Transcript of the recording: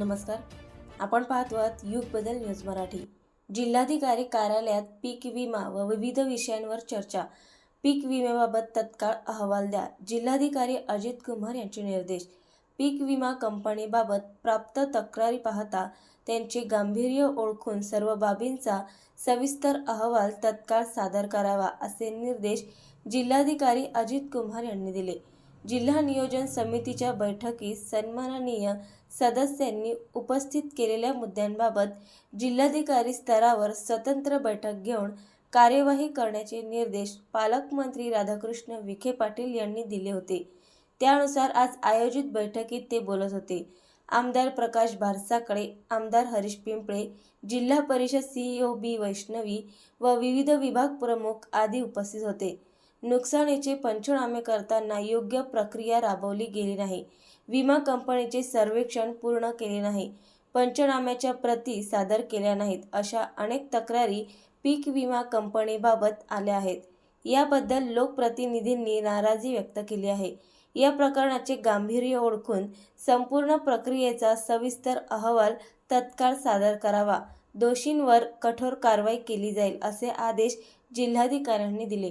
नमस्कार. आपण पाहतो आहात युग बदल न्यूज मराठी. जिल्हाधिकारी कार्यालयात पीक विमा व विविध विषयांवर चर्चा. पीक विम्याबाबत तत्काळ अहवाल द्या. जिल्हाधिकारी अजित कुमार यांचे निर्देश. पीक विमा कंपनीबाबत प्राप्त तक्रारी पाहता त्यांचे गांभीर्य ओळखून सर्व बाबींचा सविस्तर अहवाल तत्काळ सादर करावा असे निर्देश जिल्हाधिकारी अजित कुमार यांनी दिले. जिल्हा नियोजन समितीच्या बैठकीत सन्माननीय सदस्यांनी उपस्थित केलेल्या मुद्द्यांबाबत जिल्हाधिकारी स्तरावर स्वतंत्र बैठक घेऊन कार्यवाही करण्याचे निर्देश पालकमंत्री राधाकृष्ण विखे पाटील यांनी दिले होते. त्यानुसार आज आयोजित बैठकीत ते बोलत होते. आमदार प्रकाश भारसाकडे आमदार हरीश पिंपळे जिल्हा परिषद सीईओ बी वैष्णवी व विविध विभाग प्रमुख आदी उपस्थित होते. नुकसानीचे पंचनामे करताना योग्य प्रक्रिया राबवली गेली नाही. विमा कंपनीचे सर्वेक्षण पूर्ण केले नाही. पंचनाम्याच्या प्रती सादर केल्या नाहीत अशा अनेक तक्रारी पीक विमा कंपनीबाबत आल्या आहेत. याबद्दल लोकप्रतिनिधींनी नाराजी व्यक्त केली आहे. या प्रकरणाचे गांभीर्य ओळखून संपूर्ण प्रक्रियेचा सविस्तर अहवाल तत्काळ सादर करावा. दोषींवर कठोर कारवाई केली जाईल असे आदेश जिल्हाधिकाऱ्यांनी दिले.